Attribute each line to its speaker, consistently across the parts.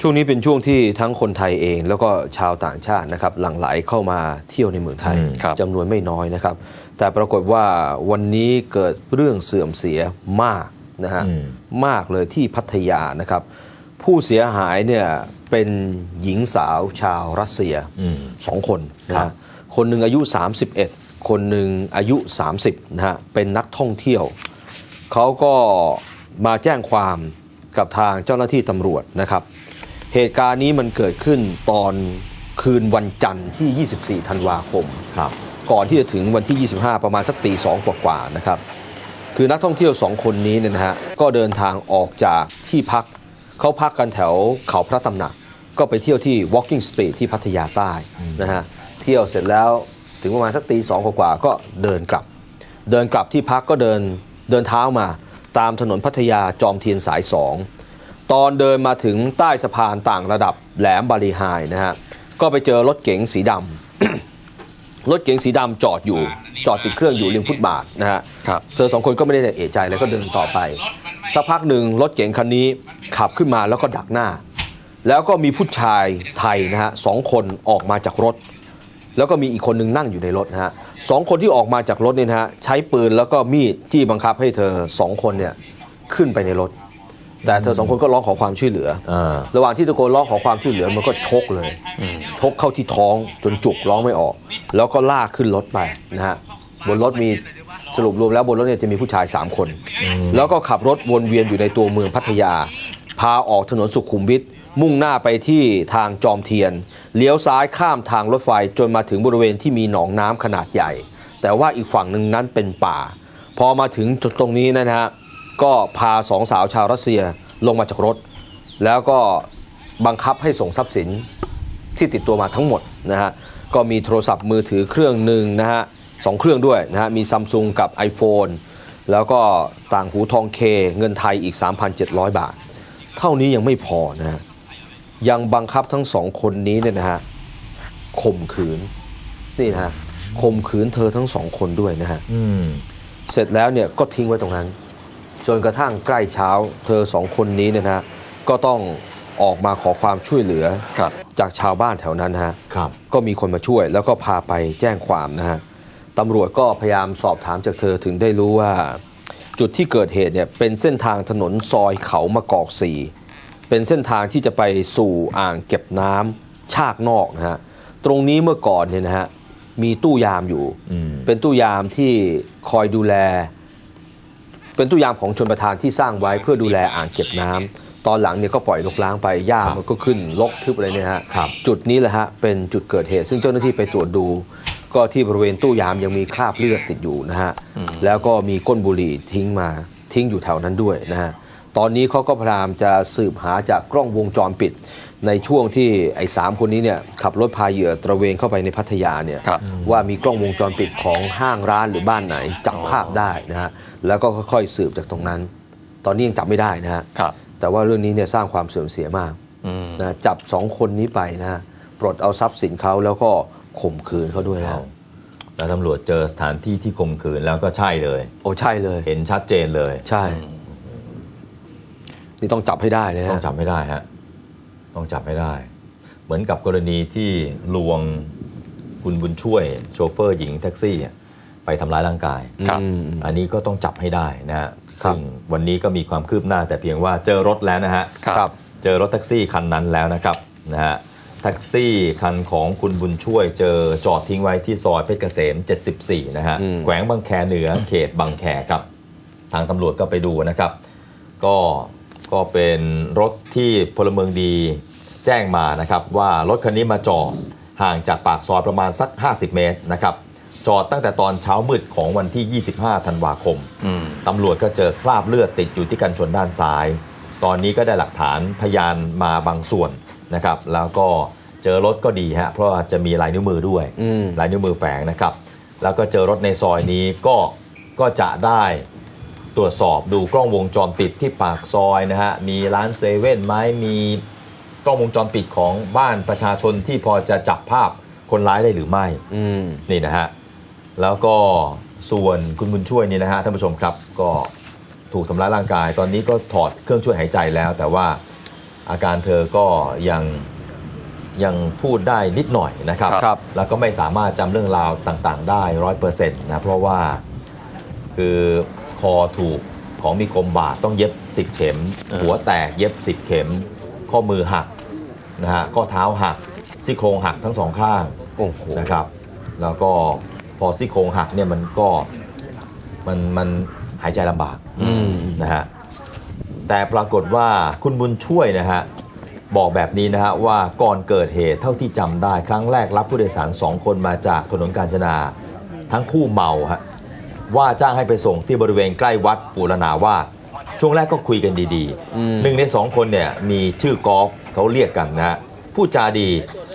Speaker 1: ช่วงนี้เป็นช่วงที่ทั้งคนไทยเอง แล้วก็ชาวต่างชาตินะครับหลั่งไหลเข้ามาเที่ยวในเมืองไทย
Speaker 2: อืมครับ
Speaker 1: จำนวนไม่น้อยนะครับ แต่ปรากฏว่าวันนี้เกิดเรื่องเสื่อมเสียมากนะฮะ
Speaker 2: อืม
Speaker 1: มากเลยที่พัทยานะครับ ผู้เสียหายเนี่ยเป็นหญิงสาวชาวรัสเซีย
Speaker 2: อืม
Speaker 1: สองคนนะ
Speaker 2: ครั
Speaker 1: ฮะ
Speaker 2: บ
Speaker 1: คนหนึ่งอายุ 31 คนหนึ่งอายุ 30นะฮะเป็นนักท่องเที่ยวเขาก็มาแจ้งความกับทางเจ้าหน้าที่ตำรวจนะครับ เหตุการณ์นี้มันเกิดขึ้นตอนคืนวันจันทร์ที่ 24 ธันวาคม
Speaker 2: ครับ
Speaker 1: ก่อนที่จะถึงวันที่ 25 ประมาณสักตีสองกว่าๆนะครับ คือนักท่องเที่ยวสองคนนี้เนี่ยนะฮะก็เดินทางออกจากที่พัก เขาพักกันแถวเขาพระตำหนัก ก็ไปเที่ยวที่ Walking Street ที่พัทยาใต้นะฮะเที่ยวเสร็จแล้วถึงประมาณสักตีสองกว่าๆก็เดินกลับ เดินกลับที่พักก็เดินเดินเท้ามาตามถนนพัทยาจอมเทียนสายสอง ตอนเดินมาถึงใต้สะพานต่างระดับแหลมบาลีไฮนะฮะ ก็ไปเจอรถเก๋งสีดำ รถเก๋งสีดำจอดอยู่ จอดติดเครื่องอยู่ริมฟุตบาทนะฮะ
Speaker 2: ครับ
Speaker 1: เธอสองคนก็ไม่ได้เอะใจแล้วก็เดินต่อไป สักพักหนึ่งรถเก๋งคันนี้ขับขึ้นมาแล้วก็ดักหน้า แล้วก็มีผู้ชายไทยนะฮะสองคนออกมาจากรถ แล้วก็มีอีกคนหนึ่งนั่งอยู่ในรถนะฮะสองคนที่ออกมาจากรถเนี่ยนะฮะใช้ปืนแล้วก็มีดจี้บังคับให้เธอสองคนเนี่ยขึ้นไปในรถ แต่เธอสองคนก็ร้องขอความช่วยเหลือ
Speaker 2: อ่า
Speaker 1: ระหว่างที่ตะโกนร้องขอความช่วยเหลือมันก็ชกเลยชกเข้าที่ท้องจนจุกร้องไม่ออก แล้วก็ลากขึ้นรถไปนะฮะบนรถมีสรุปรวมแล้วบนรถเนี่ยจะมีผู้ชาย 3 คน แล้วก็ขับรถวนเวียนอยู่ในตัวเมืองพัทยา พาออกถนนสุขุมวิทมุ่งหน้าไปที่ทางจอมเทียน เลี้ยวซ้ายข้ามทางรถไฟจนมาถึงบริเวณที่มีหนองน้ำขนาดใหญ่ แต่ว่าอีกฝั่งหนึ่งนั้นเป็นป่า พอมาถึงจุดตรงนี้นะฮะ ก็พาสองสาวชาวรัสเซียลงมาจากรถ แล้วก็บังคับให้ส่งทรัพย์สินที่ติดตัวมาทั้งหมดนะฮะก็มีโทรศัพท์มือถือเครื่องหนึ่งนะฮะสองเครื่องด้วยนะฮะมีซัมซุงกับ iPhone แล้วก็ต่างหูทองเคเงินไทยอีก 3,700 บาท เท่านี้ยังไม่พอนะฮะยังบังคับทั้งสองคนนี้เนี่ยนะฮะข่มขืนนี่นะฮะข่มขืนเธอทั้งสองคนด้วยนะฮะ
Speaker 2: อืม
Speaker 1: เสร็จแล้วเนี่ยก็ทิ้งไว้ตรงนั้น จนกระทั่งใกล้เช้า เธอสองคนนี้เนี่ยนะฮะก็ต้องออกมาขอความช่วยเหลือ
Speaker 2: ครับ
Speaker 1: จากชาวบ้านแถวนั้นนะฮะ
Speaker 2: ครับ
Speaker 1: ก็มีคนมาช่วยแล้วก็พาไปแจ้งความนะฮะตำรวจก็พยายามสอบถามจากเธอถึงได้รู้ว่า จุดที่เกิดเหตุเนี่ยเป็นเส้นทางถนนซอยเขามะกอกสีเป็นเส้นทางที่จะไปสู่อ่างเก็บน้ำชากนอกนะฮะตรงนี้เมื่อก่อนเนี่ยนะฮะมีตู้ยามอยู่
Speaker 2: อืม
Speaker 1: เป็นตู้ยามที่คอยดูแล เป็นตู้ยามของชนประทานที่สร้างไว้เพื่อดูแลอ่างเก็บน้ำตอนหลังเนี่ยก็ปล่อยรกล้างไปหญ้า
Speaker 2: ครับ
Speaker 1: มันก็ขึ้นรกทึบอะไรเนี่ยฮะ
Speaker 2: ครับ
Speaker 1: จุดนี้แหละฮะเป็นจุดเกิดเหตุ ซึ่งเจ้าหน้าที่ไปตรวจดู ก็ที่บริเวณตู้ยามยังมีคราบเลือดติดอยู่นะฮะแล้วก็มีก้นบุหรี่ทิ้งมาทิ้งอยู่แถวนั้นด้วยนะฮะตอนนี้เขาก็พยายามจะสืบหาจากกล้องวงจรปิด ในช่วงที่ไอ้สามคนนี้เนี่ยขับรถพาเหยื่อตระเวนเข้าไปในพัทยาเนี่ย
Speaker 3: ครับ
Speaker 1: ว่ามีกล้องวงจรปิดของห้างร้านหรือบ้านไหนจับภาพได้นะฮะแล้วก็ค่อยๆสืบจากตรงนั้น ตอนนี้ยังจับไม่ได้นะฮะ
Speaker 3: ครับ
Speaker 1: แต่ว่าเรื่องนี้เนี่ยสร้างความเสื่อมเสียมาก
Speaker 3: อืม
Speaker 1: นะจับสองคนนี้ไปนะฮะปลดเอาทรัพย์สินเขาแล้วก็ข่มขืนเขาด้วยนะ
Speaker 2: เอาแล้วตำรวจเจอสถานที่ที่ข่มขืนแล้วก็ใช่เลย
Speaker 1: โอ้ใช่เลย
Speaker 2: เห็นชัดเจนเลย
Speaker 1: ใช่ นี่ต้องจับให้ได้เลย
Speaker 2: ต้อ
Speaker 1: นะ
Speaker 2: งจับให้ได้ฮะ ต้องจับให้ได้ เหมือนกับกรณีที่ลวงคุณบุญช่วยโชเฟอร์หญิงแท็กซี่อะไปทำร้ายร่างกาย
Speaker 3: ครับ
Speaker 1: อืม
Speaker 2: อันนี้ก็ต้องจับให้ได้นะฮะ
Speaker 1: ครับ
Speaker 2: ซึ่งวันนี้ก็มีความคืบหน้าแต่เพียงว่าเจอรถแล้วนะฮะ
Speaker 3: ครับ
Speaker 2: เจอรถแท็กซี่คันนั้นแล้วนะครับนะฮะแท็กซี่คันของคุณบุญช่วยเจอจอดทิ้งไว้ที่ซอยเพชรเกษม 74 นะฮะ
Speaker 1: อืม
Speaker 2: แขวงบางแคเหนือเขตบางแคครับ ทางตำรวจก็ไปดูนะครับ ก็ ก็เป็นรถที่พลเมืองดีแจ้งมานะครับว่ารถคันนี้มาจอดห่างจากปากซอยประมาณสัก 50 เมตรนะครับจอดตั้งแต่ตอนเช้ามืดของวันที่ 25 ธันวาคม
Speaker 3: อืม
Speaker 2: ตำรวจก็เจอคราบเลือดติดอยู่ที่กันชนด้านซ้าย ตอนนี้ก็ได้หลักฐานพยานมาบางส่วนนะครับ แล้วก็เจอรถก็ดีฮะเพราะว่าจะมีลายนิ้วมือด้วย
Speaker 1: อืม
Speaker 2: ลายนิ้วมือแฝงนะครับ แล้วก็เจอรถในซอยนี้ก็ก็จะได้ ตรวจสอบดูกล้องวงจรปิดที่ปากซอยนะฮะ มีร้านเซเว่นไหมมีกล้องวงจรปิดของบ้านประชาชนที่พอจะจับภาพคนร้ายได้หรือไม่
Speaker 1: อืม
Speaker 2: นี่นะฮะ แล้วก็ส่วนคุณบุญช่วยนี่นะฮะท่านผู้ชมครับก็ถูกทำร้ายร่างกาย ตอนนี้ก็ถอดเครื่องช่วยหายใจแล้ว แต่ว่าอาการเธอก็ยังยังพูดได้นิดหน่อยนะครับ
Speaker 1: ครับ
Speaker 2: แล้วก็ไม่สามารถจำเรื่องราวต่างๆ ได้ร้อยเปอร์เซ็นต์นะเพราะว่าคือ คอถูกของมีคมบาดต้องเย็บ 10 เข็ม หัวแตกเย็บ 10 เข็ม ข้อมือหักนะฮะข้อเท้าหักซี่โครงหักทั้งสองข้าง
Speaker 1: โอ้โห
Speaker 2: นะครับ แล้วก็พอซี่โครงหักเนี่ยมันก็มันมันหายใจลำบาก
Speaker 1: อืม
Speaker 2: นะฮะแต่ปรากฏว่าคุณบุญช่วยนะฮะบอกแบบนี้นะฮะว่าก่อนเกิดเหตุเท่าที่จำได้ ครั้งแรกรับผู้โดยสารสองคนมาจากถนนกาญจนา ทั้งคู่เมาฮะ ว่าจ้างให้ไปส่งที่บริเวณใกล้วัดปูรณาวาสช่วงแรกก็คุยกันดี
Speaker 1: อืม
Speaker 2: ๆหนึ่งในสองคนเนี่ยมีชื่อกอล์ฟเขาเรียกกันนะฮะพูดจาดี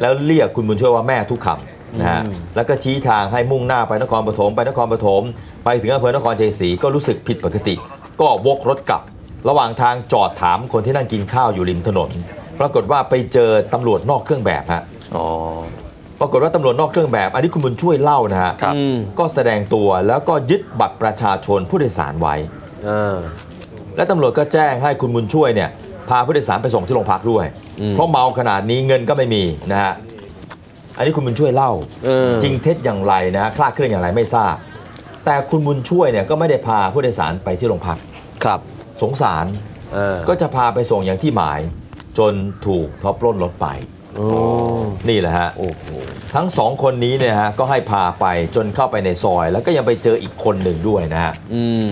Speaker 2: แล้วเรียกคุณบุญช่วยว่าแม่ทุกคำนะฮะแล้วก็ชี้ทางให้มุ่งหน้าไปนครปฐมไปนครปฐมไปถึงอำเภอนครชัยศรีก็รู้สึกผิดปกติ ก็วกรถกลับ ระหว่างทางจอดถามคนที่นั่งกินข้าวอยู่ริมถนน ปรากฏว่าไปเจอตำรวจนอกเครื่องแบบฮะ
Speaker 3: อ๋อ
Speaker 2: ปรากฏว่าตำรวจนอกเครื่องแบบ อันนี้คุณบุญช่วยเล่านะฮะ
Speaker 3: ครับ
Speaker 1: อืม
Speaker 2: ก็แสดงตัวแล้วก็ยึดบัตรประชาชนผู้โดยสารไว้
Speaker 1: อ่า
Speaker 2: และตำรวจก็แจ้งให้คุณบุญช่วยเนี่ยพาผู้โดยสารไปส่งที่โรงพักด้วย
Speaker 1: อืม
Speaker 2: เพราะเมาขนาดนี้เงินก็ไม่มีนะฮะ อันนี้คุณบุญช่วยเล่า
Speaker 1: เออ
Speaker 2: จริงเท็จอย่างไรนะฮะคลาดเคลื่อนอย่างไรไม่ทราบ แต่คุณบุญช่วยเนี่ยก็ไม่ได้พาผู้โดยสารไปที่โรงพัก
Speaker 1: ครับ
Speaker 2: สงสาร
Speaker 1: เออ
Speaker 2: ก็จะพาไปส่งอย่างที่หมาย จนถูกเขาปล้นรถไป
Speaker 1: โอ้
Speaker 2: นี่แหละฮะ
Speaker 1: โอ้โห
Speaker 2: ทั้งสองคนนี้เนี่ยฮะก็ให้พาไปจนเข้าไปในซอย แล้วก็ยังไปเจออีกคนหนึ่งด้วยนะฮะ
Speaker 1: อืม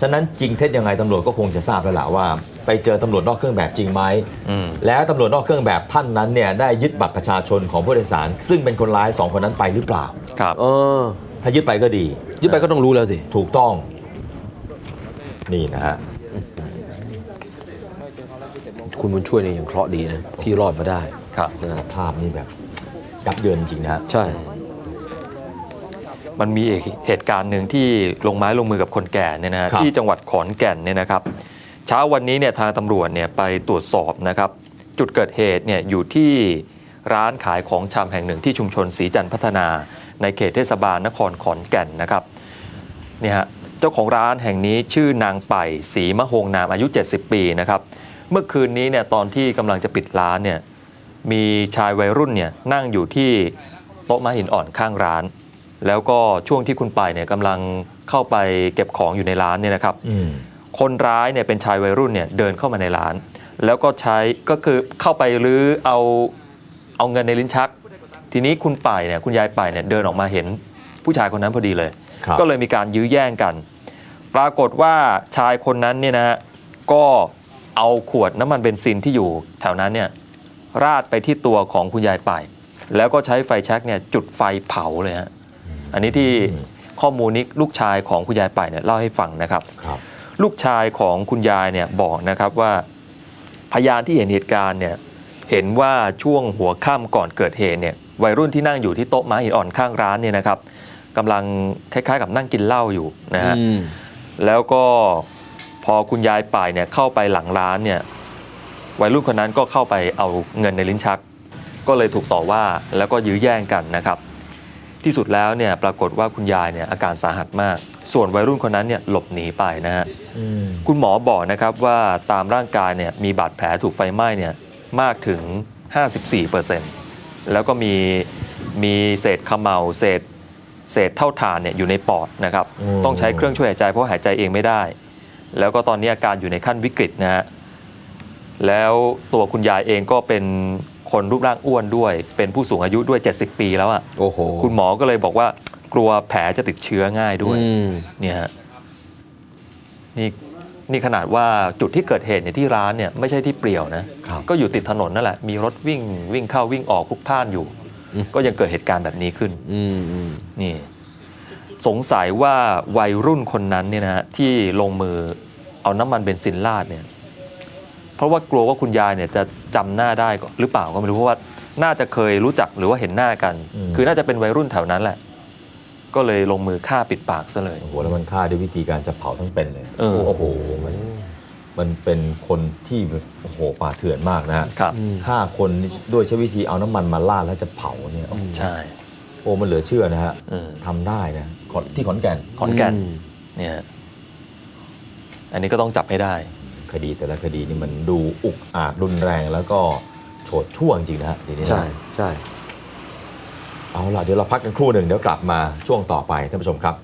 Speaker 2: ฉะนั้นจริงเท็จยังไงตำรวจก็คงจะทราบแล้วล่ะว่า ไปเจอตำรวจนอกเครื่องแบบจริงไหม
Speaker 3: อืม
Speaker 2: แล้วตำรวจนอกเครื่องแบบท่านนั้นเนี่ยได้ยึดบัตรประชาชนของผู้โดยสาร ซึ่งเป็นคนร้ายสองคนนั้นไปหรือเปล่า
Speaker 3: ครับ
Speaker 1: เออ
Speaker 2: ถ้ายึดไปก็ดี
Speaker 1: ยึดไปก็ต้องรู้แล้วสิ
Speaker 2: ถูกต้อง นี่นะฮะ
Speaker 1: คุณบุญช่วยเนี่ยยังเคราะห์ดีนะที่รอดมาได้
Speaker 3: ครับ
Speaker 1: นะ
Speaker 2: สภาพนี่แบบยับเยินจริงนะฮะ
Speaker 1: ใช่
Speaker 3: มันมีอีกเหตุการณ์หนึ่งที่ลงไม้ลงมือกับคนแก่เนี่ยนะฮะที่จังหวัดขอนแก่นเนี่ยนะครับ เช้าวันนี้เนี่ยทางตำรวจเนี่ยไปตรวจสอบนะครับ จุดเกิดเหตุเนี่ยอยู่ที่ร้านขายของชำแห่งหนึ่งที่ชุมชนศรีจันทร์พัฒนา ในเขตเทศบาลนครขอนแก่นนะครับเนี่ยฮะเจ้าของร้านแห่งนี้ชื่อนางไป่ศรีมะโฮงนามอายุ 70 ปีนะครับ เมื่อคืนนี้เนี่ยตอนที่กำลังจะปิดร้านเนี่ยมีชายวัยรุ่นเนี่ยนั่งอยู่ที่โต๊ะม้าหินอ่อนข้างร้าน แล้วก็ช่วงที่คุณไปเนี่ยกำลังเข้าไปเก็บของอยู่ในร้านเนี่ยนะครับ
Speaker 2: อืม
Speaker 3: คนร้ายเนี่ยเป็นชายวัยรุ่นเนี่ยเดินเข้ามาในร้าน แล้วก็ใช้ก็คือเข้าไปรื้อเอาเอาเงินในลิ้นชัก ทีนี้คุณป่ายเนี่ยคุณยายป่ายเนี่ยเดินออกมาเห็นผู้ชายคนนั้นพอดีเลย
Speaker 2: ครับ
Speaker 3: ก็เลยมีการยื้อแย่งกัน ปรากฏว่าชายคนนั้นเนี่ยนะฮะก็ เอาขวดน้ำมันเบนซินที่อยู่แถวนั้นเนี่ยราดไปที่ตัวของคุณยายป่ายแล้วก็ใช้ไฟแช็กเนี่ยจุดไฟเผาเลยฮะอันนี้ที่ข้อมูลนี้ลูกชายของคุณยายป่ายเนี่ยเล่าให้ฟังนะครับ
Speaker 2: ครับ
Speaker 3: ลูกชายของคุณยายเนี่ยบอกนะครับว่าพยานที่เห็นเหตุการณ์เนี่ยเห็นว่าช่วงหัวค่ำก่อนเกิดเหตุเนี่ยวัยรุ่นที่นั่งอยู่ที่โต๊ะม้าหินอ่อนข้างร้านเนี่ยนะครับกำลังคล้ายๆ กับนั่งกินเหล้าอยู่นะฮะ
Speaker 1: อืม
Speaker 3: แล้วก็พ อคุณยายป่ายเนี่ยเข้าไปหลังร้านเนี่ยวัยรุ่นคนนั้นก็เข้าไปเอาเงินในลิ้นชัก ก็เลยถูกต่อว่าแล้วก็ยื้อแย่งกันนะครับ ที่สุดแล้วเนี่ยปรากฏว่าคุณยายเนี่ยอาการสาหัสมาก ส่วนวัยรุ่นคนนั้นเนี่ยหลบหนีไปนะฮะ
Speaker 2: อืม
Speaker 3: คุณหมอบอกนะครับว่าตามร่างกายเนี่ยมีบาดแผลถูกไฟไหม้เนี่ยมากถึง 54%แล้วก็มีมีเศษเขมเหลาเศษเศษเท่าฐานเนี่ยอยู่ในปอดนะครับ
Speaker 2: โอ้
Speaker 3: ต้องใช้เครื่องช่วยหายใจเพราะหายใจเองไม่ได้ แล้วก็ตอนนี้อาการอยู่ในขั้นวิกฤตนะฮะแล้วตัวคุณยายเองก็เป็นคนรูปร่างอ้วนด้วย เป็นผู้สูงอายุด้วย 70 ปีแล้วอะ่ะ
Speaker 1: โอ้โห
Speaker 3: คุณหมอก็เลยบอกว่ากลัวแผลจะติดเชื้อง่ายด้วย
Speaker 1: อืม
Speaker 3: เนี่ยฮะนี่นี่ขนาดว่าจุดที่เกิดเหตุเนี่ยที่ร้านเนี่ยไม่ใช่ที่เปลี่ยวนะ
Speaker 2: ครับ
Speaker 3: ก็อยู่ติดถนนนั่นแหละ มีรถวิ่งวิ่งเข้าวิ่งออกพลุกพล่านอยู่
Speaker 1: อืม
Speaker 3: ก็ยังเกิดเหตุการณ์แบบนี้ขึ้น
Speaker 1: อืมอืม
Speaker 3: นี่ สงสัยว่าวัยรุ่นคนนั้นเนี่ยนะฮะที่ลงมือเอาน้ำมันเบนซินราดเนี่ยเพราะว่ากลัวว่าคุณยายเนี่ยจะจำหน้าได้ก็หรือเปล่าก็ไม่รู้เพราะว่าน่าจะเคยรู้จักหรือว่าเห็นหน้ากัน
Speaker 2: อืม
Speaker 3: คือน่าจะเป็นวัยรุ่นแถวนั้นแหละ ก็เลยลงมือฆ่าปิดปากซะเลย
Speaker 2: โอ้โหแล้วมันฆ่าด้วยวิธีการจะเผาทั้งเป็นเลย
Speaker 3: เออ
Speaker 2: โอ้โหมันมันเป็นคนที่แบบโอ้โหป่าเถื่อนมากนะฮะ
Speaker 3: ครับ
Speaker 2: ฆ่าคนด้วยใช้วิธีเอาน้ำมันมาราดแล้วจะเผาเนี่ยโอ้โห
Speaker 3: ใช่
Speaker 2: โอ้มันเหลือเชื่อนะฮะ
Speaker 3: เออ
Speaker 2: ทำได้นะขอนที่ขอนแก่น
Speaker 3: ขอนแก่น
Speaker 1: อืม
Speaker 3: เนี่ยอันนี้ก็ต้องจับให้ได้
Speaker 2: คดีแต่ละคดีนี่มันดูอุกอาจรุนแรงแล้วก็โฉดช่วงจริงนะฮะทีนี้นะ
Speaker 1: ใช่ใช่
Speaker 2: เอาล่ะเดี๋ยวเราพักกันครู่หนึ่งเดี๋ยวกลับมาช่วงต่อไปท่านผู้ชมครับ